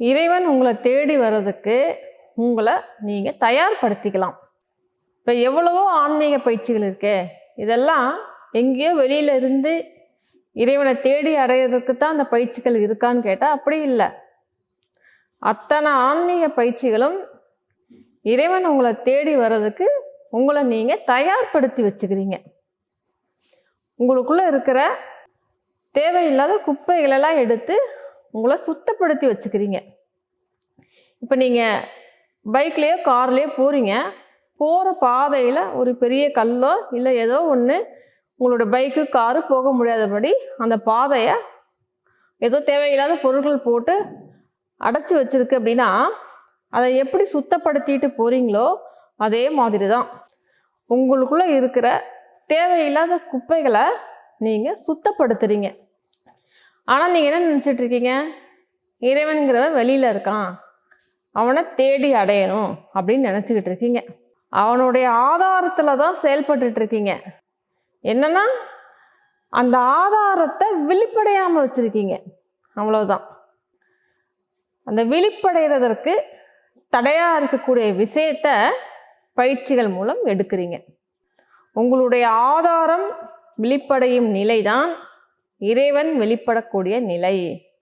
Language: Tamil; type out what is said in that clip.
இறைவன் உங்களை தேடி வர்றதுக்கு உங்களை நீங்கள் தயார்படுத்திக்கலாம். இப்போ எவ்வளவோ ஆன்மீக பயிற்சிகள் இருக்கே இதெல்லாம் எங்கேயோ வெளியில இருந்து இறைவனை தேடி அடையிறதுக்கு தான் அந்த பயிற்சிகள் இருக்கான்னு கேட்டால் அப்படி இல்லை. அத்தனை ஆன்மீக பயிற்சிகளும் இறைவன் உங்களை தேடி வர்றதுக்கு உங்களை நீங்கள் தயார்படுத்தி வச்சுக்கிறீங்க. உங்களுக்குள்ளே இருக்கிற தேவையில்லாத குப்பைகளெல்லாம் எடுத்து உங்களை சுத்தப்படுத்தி வச்சுக்கிறீங்க. இப்போ நீங்கள் பைக்லேயோ கார்லேயோ போகிறீங்க போகிற பாதையில் ஒரு பெரிய கல்லோ இல்லை ஏதோ ஒன்று உங்களோட பைக்கு காரு போக முடியாதபடி அந்த பாதையை ஏதோ தேவையில்லாத பொருட்கள் போட்டு அடைச்சி வச்சுருக்கு அப்படின்னா அதை எப்படி சுத்தப்படுத்திட்டு போகிறீங்களோ அதே மாதிரி தான் உங்களுக்குள்ளே இருக்கிற தேவையில்லாத குப்பைகளை நீங்கள் சுத்தப்படுத்துறீங்க. ஆனால் நீங்கள் என்ன நினச்சிட்டு இருக்கீங்க? இறைவன்கிறவன் வெளியில் இருக்கான். அவனை தேடி அடையணும் அப்படின்னு நினச்சிக்கிட்டு இருக்கீங்க. அவனுடைய ஆதாரத்தில் தான் செயல்பட்டுட்டு இருக்கீங்க. அந்த ஆதாரத்தை விழிப்படையாமல் வச்சுருக்கீங்க. அவ்வளோதான் அந்த விழிப்படைகிறதற்கு தடையாக இருக்கக்கூடிய விஷயத்த பயிற்சிகள் மூலம் எடுக்கிறீங்க. உங்களுடைய ஆதாரம் விழிப்படையும் நிலைதான். இறைவன் வெளிப்படக்கூடிய நிலை.